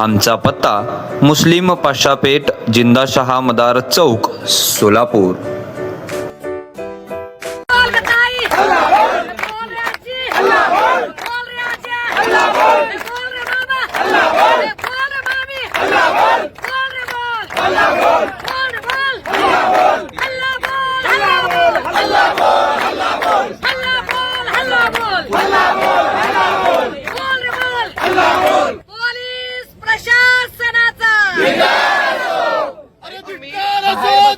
आमचा पत्ता मुस्लिम पाशापेठ जिंदाशहा मदार चौक सोलापूर बोल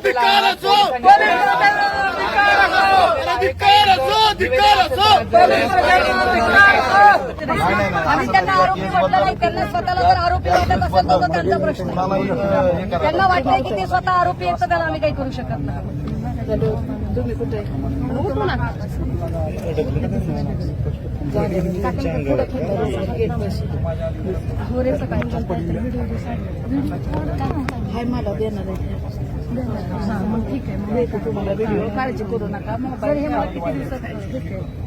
धिक्कार असो धिक्कार असो धिक्कार असो आम्ही त्यांना आरोपी म्हटलं नाही त्यांना स्वतःला जर आरोपी वाटत असेल तर तो त्यांचा प्रश्न आहे. त्यांना वाटतंय की ते स्वतः आरोपी आहेत तर त्याला आम्ही काही करू शकत नाही तुम्ही कुठे उठू ना होरेचं काय हाय मला देणार आहे हा, मग ठीक आहे. मग काळजी करू नका. मग हे मला किती दिवसात